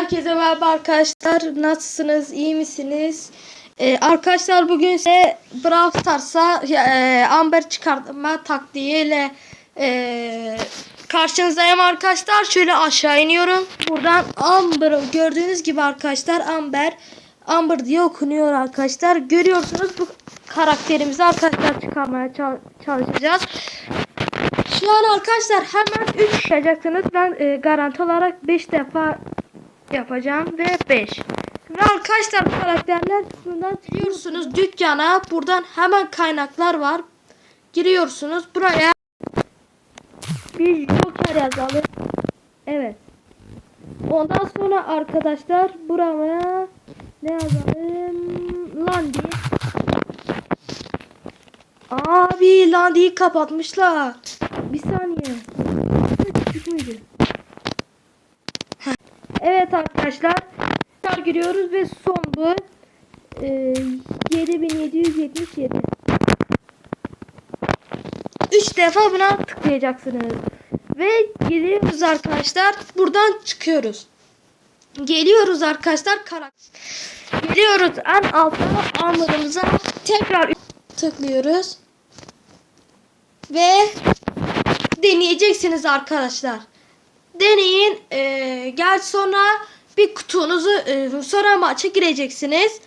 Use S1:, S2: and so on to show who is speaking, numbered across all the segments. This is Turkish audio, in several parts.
S1: Herkese merhaba arkadaşlar. Nasılsınız? İyi misiniz? Ee, arkadaşlar bugün size Brawl Stars'a e, Amber çıkartma taktiğiyle e, karşınızdayım arkadaşlar. Şöyle aşağı iniyorum. Buradan Amber gördüğünüz gibi arkadaşlar Amber Amber diye okunuyor arkadaşlar. Görüyorsunuz bu karakterimizi arkadaşlar çıkarmaya çal- çalışacağız. Şu an arkadaşlar hemen 3 yapacaksınız. Ben e, garanti olarak 5 defa yapacağım ve 5. Ve arkadaşlar karakterler kısmından giriyorsunuz dükkana. Buradan hemen kaynaklar var. Giriyorsunuz buraya. Bir joker yazalım. Evet. Ondan sonra arkadaşlar buraya ne yazalım? Landi. Abi Landi'yi kapatmışlar. Bir saniye. Küçük müydü? Evet arkadaşlar. Tekrar giriyoruz ve son bu. Ee, 7777. 3 defa buna tıklayacaksınız. Ve geliyoruz arkadaşlar. Buradan çıkıyoruz. Geliyoruz arkadaşlar. Karakter. Geliyoruz en altta armorumuza tekrar tıklıyoruz. Ve deneyeceksiniz arkadaşlar. Deneyin. Ee, gel sonra bir kutunuzu e, sonra maça gireceksiniz.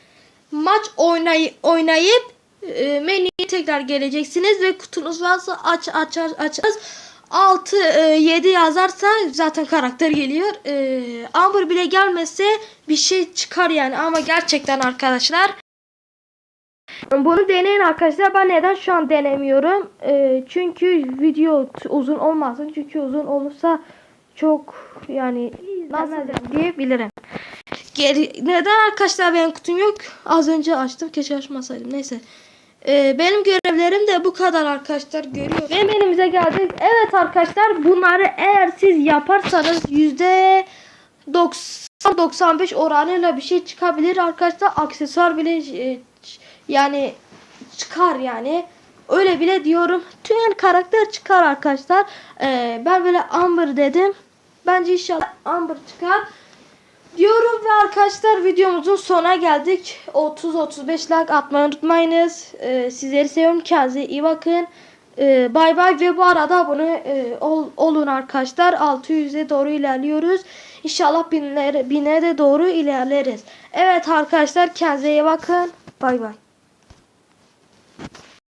S1: Maç oynay oynayıp e, menüye tekrar geleceksiniz ve kutunuz varsa aç aç aç açarız. 6 7 yazarsa zaten karakter geliyor. E, Amber bile gelmezse bir şey çıkar yani ama gerçekten arkadaşlar bunu deneyin arkadaşlar. Ben neden şu an denemiyorum? Ee, çünkü video uzun olmasın. Çünkü uzun olursa çok yani izlemezdim diyebilirim. Geri, neden arkadaşlar benim kutum yok? Az önce açtım. Keşke açmasaydım. Neyse. Ee, benim görevlerim de bu kadar arkadaşlar görüyor. Ve menümüze geldik. Evet arkadaşlar bunları eğer siz yaparsanız yüzde 90-95 oranıyla bir şey çıkabilir arkadaşlar. Aksesuar bile e, yani çıkar yani. Öyle bile diyorum. Tüm karakter çıkar arkadaşlar. Ee, ben böyle Amber dedim. Bence inşallah Amber çıkar. Diyorum ve arkadaşlar videomuzun sonuna geldik. 30-35 like atmayı unutmayınız. Ee, sizleri seviyorum. Kendinize iyi bakın. Ee, bay bay ve bu arada abone e, ol, olun arkadaşlar. 600'e doğru ilerliyoruz. İnşallah binlere, bine de doğru ilerleriz. Evet arkadaşlar kendinize iyi bakın. Bay bay.